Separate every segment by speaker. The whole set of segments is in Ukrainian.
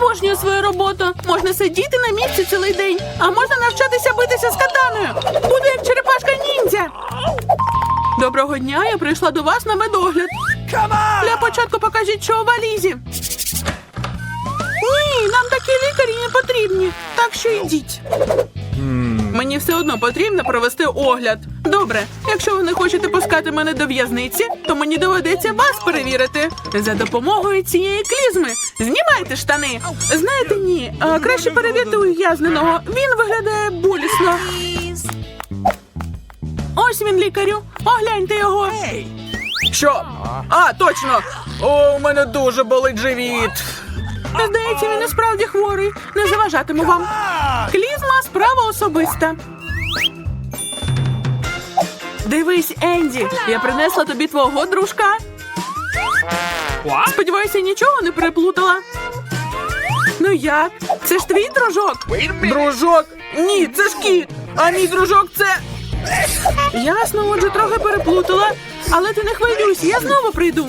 Speaker 1: Обожнюю свою роботу. Можна сидіти на місці цілий день, а можна навчатися битися з катаною. Буду як черепашка ніндзя. Доброго дня, я прийшла до вас на медогляд. Для початку покажіть, що у валізі. Ні, нам такі лікарі не потрібні, так що йдіть. Мені все одно потрібно провести огляд. Добре, якщо ви не хочете пускати мене до в'язниці, то мені доведеться вас перевірити за допомогою цієї клізми. Знімайте штани. Знаєте, ні, а, краще перевірте ув'язненого. Він виглядає болісно. Ось він, лікарю. Огляньте його. Що? А, точно! О, у мене дуже болить живіт. Здається, він і справді хворий. Не заважатиму вам. Клізма справа особиста. Дивись, Енді, я принесла тобі твого дружка. Сподіваюся, нічого не переплутала. Ну як? Це ж твій дружок? Дружок? Ні, це ж кіт. А мій дружок це. Ясно, отже, трохи переплутала. Але ти не хвилюйся, я знову прийду.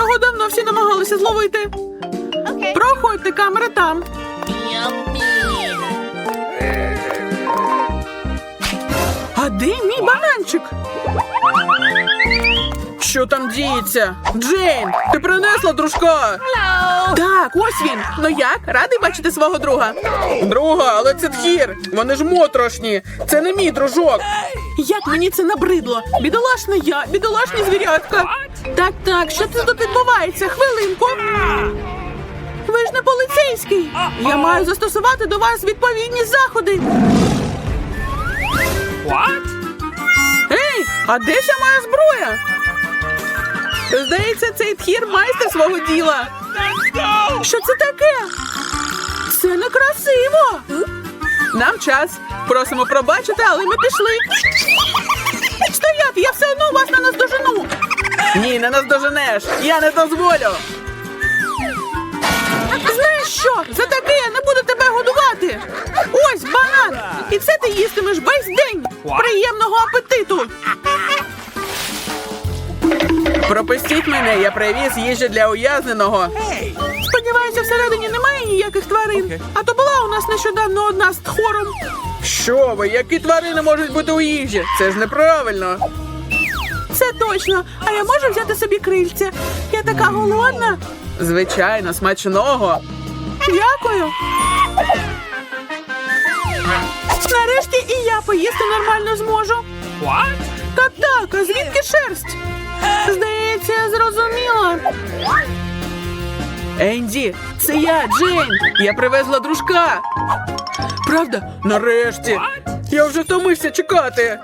Speaker 1: Його давно всі намагалися зловити. Проходьте, камера там. А де мій бананчик? Що там діється? Джейн, ти принесла дружка? Так, ось він. Ну як? Радий бачити свого друга? Друга, але це тхір. Вони ж моторошні. Це не мій дружок. Як мені це набридло? Бідолашна я, бідолашні звірятка. Так, так, що це тут відбувається? Хвилинку. Ви ж не поліцейський. Я маю застосувати до вас відповідні заходи.
Speaker 2: What?
Speaker 1: Ей, а де ще моя зброя? Здається, цей тхір майстер свого діла. Що це таке? Це некрасиво. Нам час. Просимо пробачити, але ми пішли. Стояти, я все одно вас не наздожену. Ні, не наздоженеш. Я не дозволю. Знаєш що? За таке я не буду тебе годувати. Ось банан. І це ти їстимеш весь день. Приємного апетиту. Пропустіть мене, я привіз їжі для ув'язненого. Сподіваюся, всередині немає ніяких тварин. А то була у нас нещодавно одна з тхором. Що ви, які тварини можуть бути у їжі? Це ж неправильно. Це точно. А я можу взяти собі крильця. Я така голодна. Звичайно, смачного. Дякую. Нарешті і я поїсти нормально зможу.
Speaker 2: What?
Speaker 1: Так, так, а звідки шерсть? Здається, я зрозуміла. Енді, це я, Джейн. Я привезла дружка. Правда? Нарешті. Я вже втомився чекати.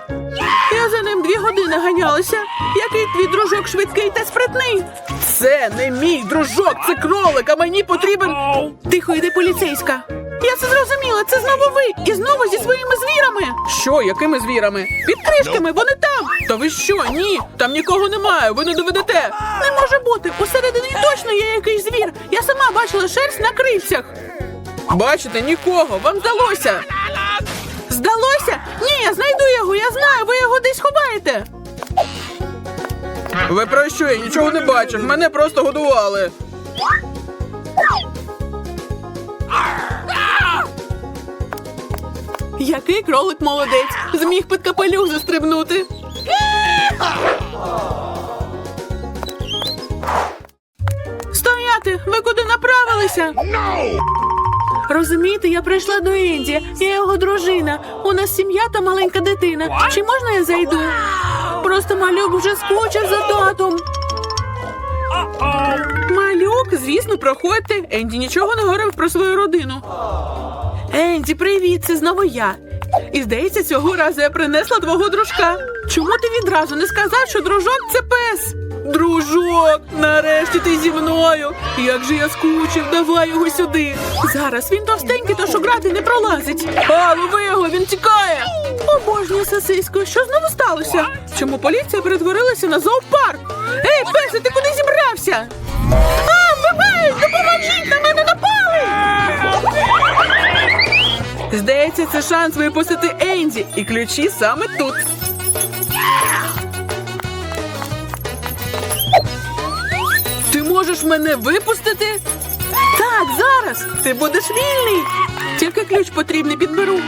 Speaker 1: Я за ним дві години ганялася. Який твій дружок швидкий та спритний? Це не мій дружок, це кролик, а мені потрібен. Тихо, йди поліцейська. Я це зрозуміла, це знову ви. І знову зі своїми звірами. Що, якими звірами? Під кришками, вони там. Та ви що? Ні, там нікого немає, ви не доведете. Не може бути. Усередині точно є якийсь звір. Я сама бачила шерсть на крильцях. Бачите, нікого, вам здалося. Здалося? Ні, я знайду його, я знаю, ви його десь ховаєте. Ви про що? Я нічого не бачив. Мене просто годували. Який кролик молодець. Зміг під капелюх застрибнути. Стояти! Ви куди направилися? Розумієте, я прийшла до Енді. Я його дружина. У нас сім'я та маленька дитина. Чи можна я зайду? Просто малюк вже скучив за татом. Малюк, звісно, проходьте. Енді нічого не говорив про свою родину. Енді, привіт, це знову я. І здається, цього разу я принесла твого дружка. Чому ти відразу не сказав, що дружок це пес? Дружок, нарешті ти зі мною. Як же я скучив, давай його сюди. Зараз він товстенький, тож у не пролазить. А, лови його, він тікає. Обожнюю сосисько, що знову сталося? Чому поліція перетворилася на зоопарк? Ей, песе, ти куди зібрався? А, бабай, допоможіть, на мене напали! Здається, це шанс випустити Енді, і ключі саме тут. Ти можеш мене випустити? Так, зараз. Ти будеш вільний. Тільки ключ потрібний підберу.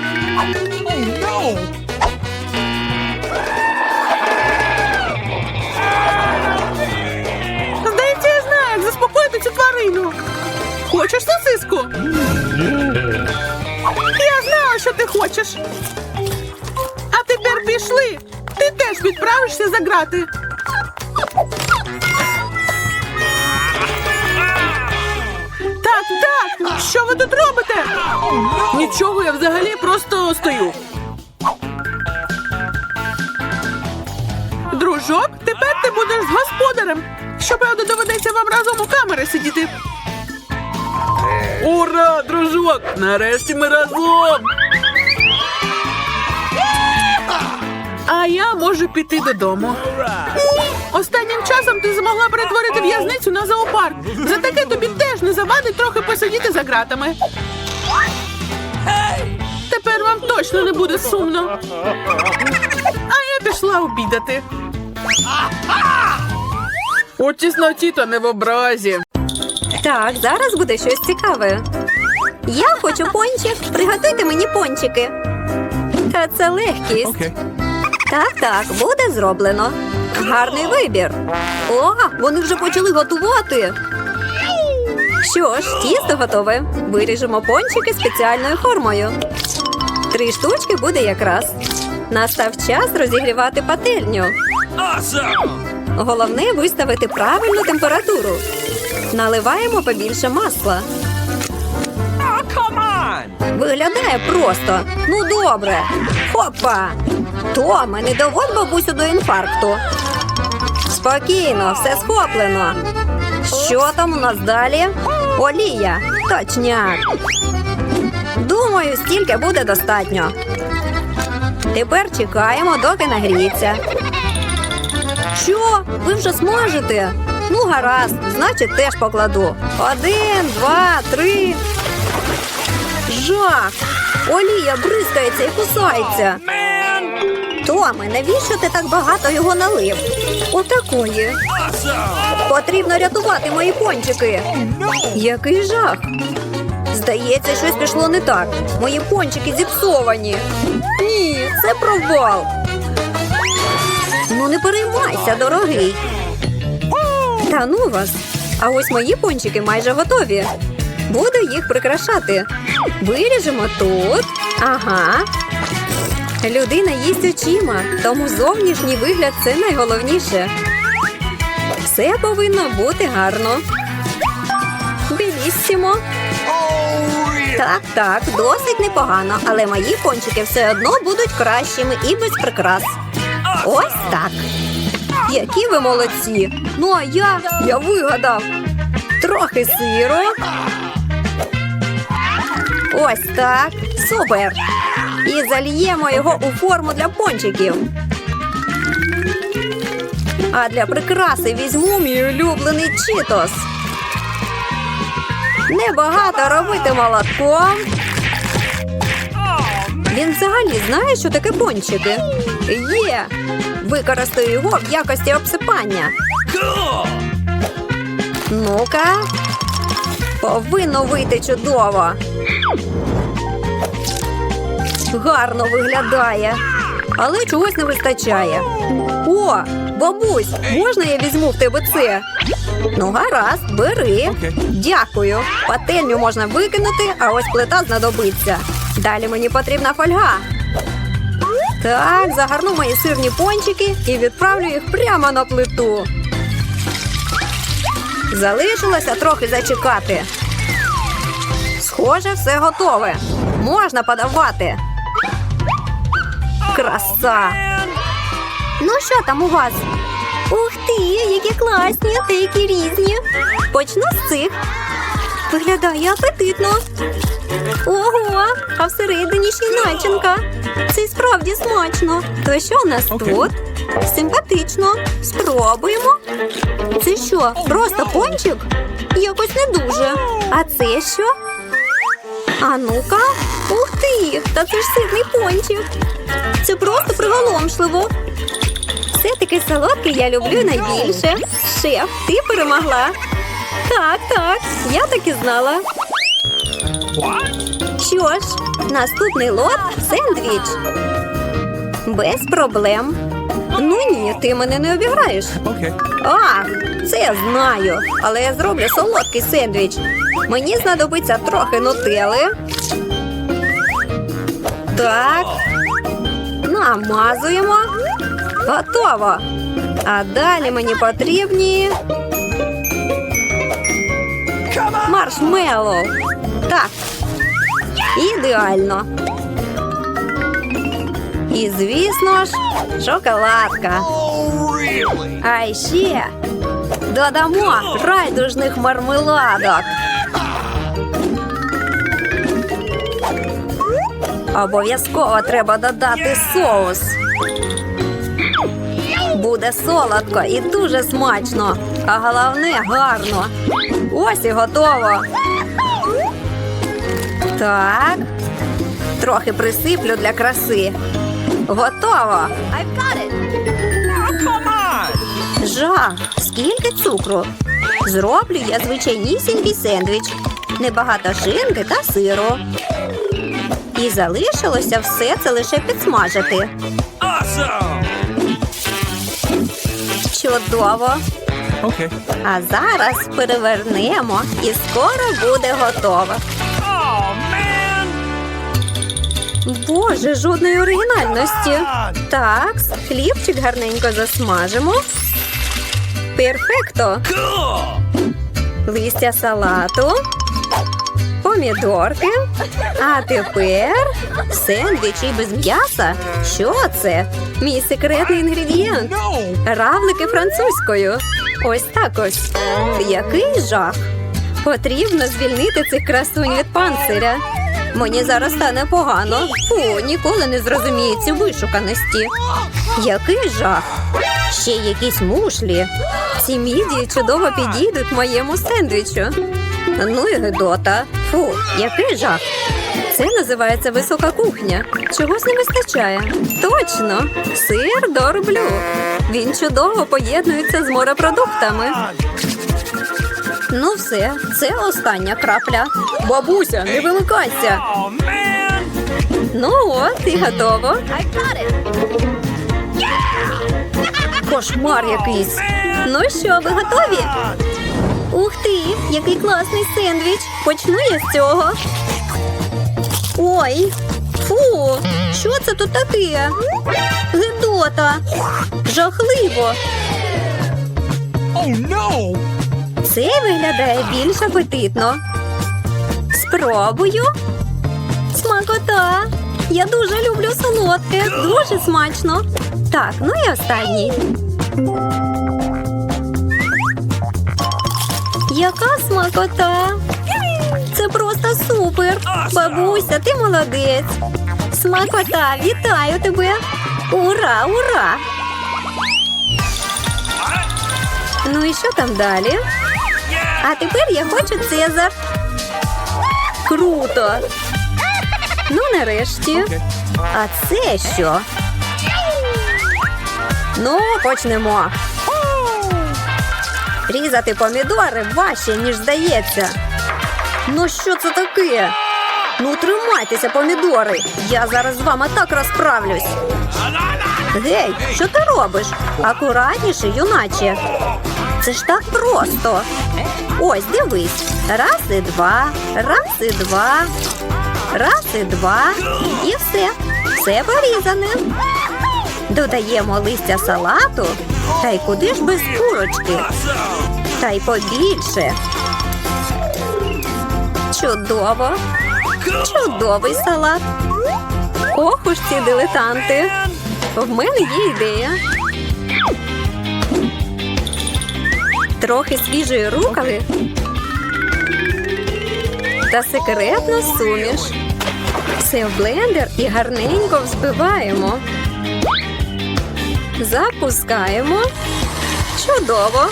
Speaker 1: Здається, я знаю, як заспокоїти цю тварину. Хочеш сосиску? Що ти хочеш. А тепер пішли. Ти теж відправишся за грати. Так, так, що ви тут робите? Нічого, я взагалі просто стою. Дружок, тепер ти будеш з господарем. Щоправда, доведеться вам разом у камери сидіти. Ура, дружок! Нарешті ми разом. А я можу піти додому. Останнім часом ти змогла перетворити в'язницю на зоопарк. За таке тобі теж не завадить трохи посидіти за ґратами. Тепер вам точно не буде сумно. А я пішла обідати. У тісноті та не в образі.
Speaker 3: Так, зараз буде щось цікаве. Я хочу пончик. Приготуйте мені пончики. Та це легкість.
Speaker 2: Okay.
Speaker 3: Так, так, буде зроблено. Гарний вибір. О, вони вже почали готувати. Що ж, тісто готове. Виріжемо пончики спеціальною формою. Три штучки буде якраз. Настав час розігрівати пательню. Головне виставити правильну температуру. Наливаємо побільше масла.
Speaker 2: Oh.
Speaker 3: Виглядає просто. Ну добре. Хопа. Томе, не доводь бабусю до інфаркту. Спокійно, все схоплено. Що там у нас далі? Олія. Точняк. Думаю, стільки буде достатньо. Тепер чекаємо, доки нагріється. Що? Ви вже смажите? Ну, гаразд, значить, теж покладу. Один, два, три. Жах! Олія бризкається і кусається. Томе, навіщо ти так багато його налив? Отакої. Потрібно рятувати мої пончики. Який жах. Здається, щось пішло не так. Мої пончики зіпсовані. Ні, це провал. Ну не переймайся, дорогий. Та ну вас. А ось мої пончики майже готові. Буду їх прикрашати. Виріжемо тут. Ага. Людина їсть очима, тому зовнішній вигляд це найголовніше. Все повинно бути гарно. Біліссімо. Так, так, досить непогано, але мої пончики все одно будуть кращими і без прикрас. Ось так. Які ви молодці! Ну а я, я вигадав. Трохи сиру. Ось так. Супер. І зальємо його у форму для пончиків. А для прикраси візьму мій улюблений читос. Небагато робити молотком. Він взагалі знає, що таке пончики. Є. Використаю його в якості обсипання. Ну-ка. Повинно вийти чудово. Гарно виглядає, але чогось не вистачає. О, бабусь, можна я візьму в тебе це? Ну, гаразд, бери. Дякую. Пательню можна викинути, а ось плита знадобиться. Далі мені потрібна фольга. Так, загарну мої сирні пончики і відправлю їх прямо на плиту. Залишилося трохи зачекати. Схоже, все готове. Можна подавати. Краса. Ну що там у вас? Ух ти, які класні та які різні. Почну з цих. Виглядає апетитно. Ого, а всередині ще й начинка. Це й справді смачно. То що у нас
Speaker 2: Окей.
Speaker 3: тут? Симпатично. Спробуємо. Це що, просто пончик? Якось не дуже. А це що? А ну-ка. Ух ти! Та це ж сирний пончик. Це просто приголомшливо. Все-таки солодке я люблю найбільше. Шеф, ти перемогла. Так, так, я так і знала. Що ж, наступний лот сендвіч. Без проблем. Ну ні, ти мене не обіграєш.
Speaker 2: Okay.
Speaker 3: А, це я знаю, але я зроблю солодкий сендвіч. Мені знадобиться трохи нутели. Так. Намазуємо. Готово. А далі мені потрібні маршмеллоу. Так. Ідеально. І, звісно ж, шоколадка. А ще додамо райдужних мармеладок. Обов'язково треба додати соус. Буде солодко і дуже смачно, а головне гарно. Ось і готово. Так. Трохи присиплю для краси. Готово. I've got it.
Speaker 2: Oh, come on!
Speaker 3: Жах, скільки цукру. Зроблю я звичайнісінький сендвіч. Небагато шинки та сиру. І залишилося все це лише підсмажити.
Speaker 2: Awesome!
Speaker 3: Чудово.
Speaker 2: Okay.
Speaker 3: А зараз перевернемо і скоро буде готово.
Speaker 2: Oh!
Speaker 3: Боже, жодної оригінальності. Так, хлібчик гарненько засмажимо. Перфекто.
Speaker 2: Cool!
Speaker 3: листя салату, помідорки. А тепер сендвічі без м'яса. Що це? Мій секретний інгредієнт. Равлики французькою. Ось так ось. Який жах. Потрібно звільнити цих красунь від панциря. Мені зараз стане погано. Фу, ніколи не зрозумію ці вишуканості. Який жах. Ще якісь мушлі. Ці мідії чудово підійдуть моєму сендвічу. Ну і гидота. Фу, який жах. Це називається висока кухня. Чогось не вистачає. Точно, сир дорблю. Він чудово поєднується з морепродуктами. Ну все, це остання крапля. Бабуся, не вимикайся.
Speaker 2: Oh!
Speaker 3: Ну от, і готово. Кошмар якийсь. Ну що, ви готові? Ух ти, який класний сендвіч. Почну я з цього. Ой, фу, що це тут таке? Гидота. Жахливо.
Speaker 2: Oh, no!
Speaker 3: Це виглядає більш апетитно. Спробую. Смакота. Я дуже люблю солодке. Дуже смачно. Так, ну і останній. Яка смакота? Це просто супер. Бабуся, ти молодець. Смакота, вітаю тебе. Ура, ура! Ну і що там далі? А тепер я хочу Цезар. Круто. Ну, нарешті. А це що? Ну, почнемо. Різати помідори важче, ніж здається. Ну, що це таке? Ну, тримайтеся, помідори. Я зараз з вами так розправлюсь. Гей, що ти робиш? Акуратніше, юначе. Це ж так просто. Ось, дивись. Раз і два, раз і два, раз і два. І все. Все порізане. Додаємо листя салату. Та й куди ж без курочки? Та й побільше. Чудово. Чудовий салат. Ох уж ці дилетанти. В мене є ідея. Трохи свіжої рукави та секретна суміш. Все в блендер і гарненько взбиваємо. Запускаємо. Чудово.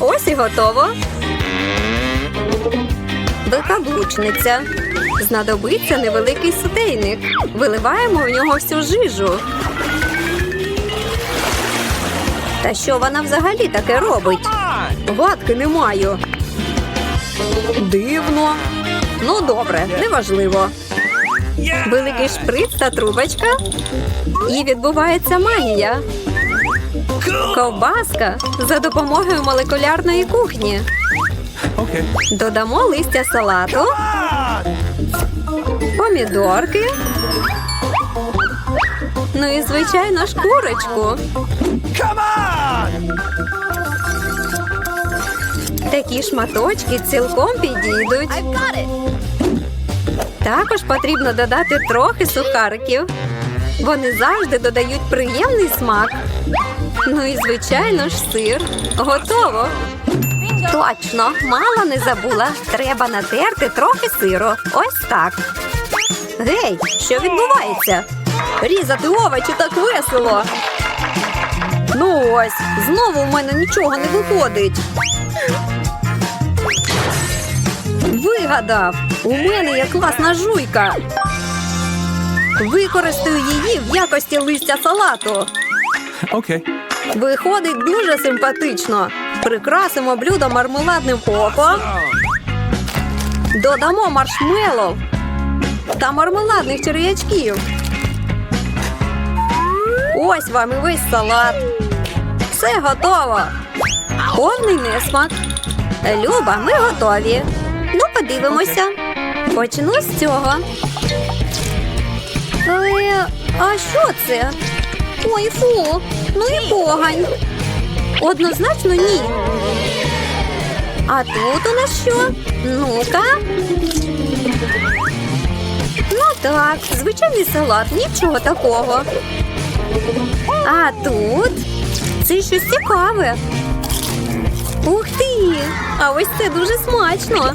Speaker 3: Ось і готово. Викаблучниця. Знадобиться невеликий сотейник. Виливаємо в нього всю жижу. Та що вона взагалі таке робить? Гадки не маю. Дивно. Ну, добре, неважливо. Великий шприц та трубочка. І відбувається магія. Ковбаска за допомогою молекулярної кухні. Додамо листя салату, помідорки. Ну і звичайно ж курочку. Такі шматочки цілком підійдуть. Також потрібно додати трохи сухариків. Вони завжди додають приємний смак. Ну і звичайно ж сир. Готово. Точно, мало не забула. Треба натерти трохи сиру. Ось так. Гей, що відбувається? Різати овочі так весело. Ну ось, знову в мене нічого не виходить. Вигадав! У мене є класна жуйка. Використаю її в якості листя салату.
Speaker 2: Okay.
Speaker 3: Виходить дуже симпатично. Прикрасимо блюдо мармеладним оком. Додамо маршмеллоу та мармеладних черв'ячків. Ось вам і весь салат. Все готово. Повний несмак. Люба, ми готові. Ну, подивимося. Почну з цього. Але, а що це? Ой, фу, ну і погань. Однозначно ні. А тут у нас що? Ну-ка. Ну так, звичайний салат, нічого такого. А тут це щось цікаве. Ух ти! А ось це дуже смачно.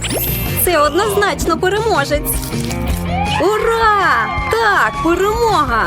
Speaker 3: Це однозначно переможець. Ура! Так, перемога!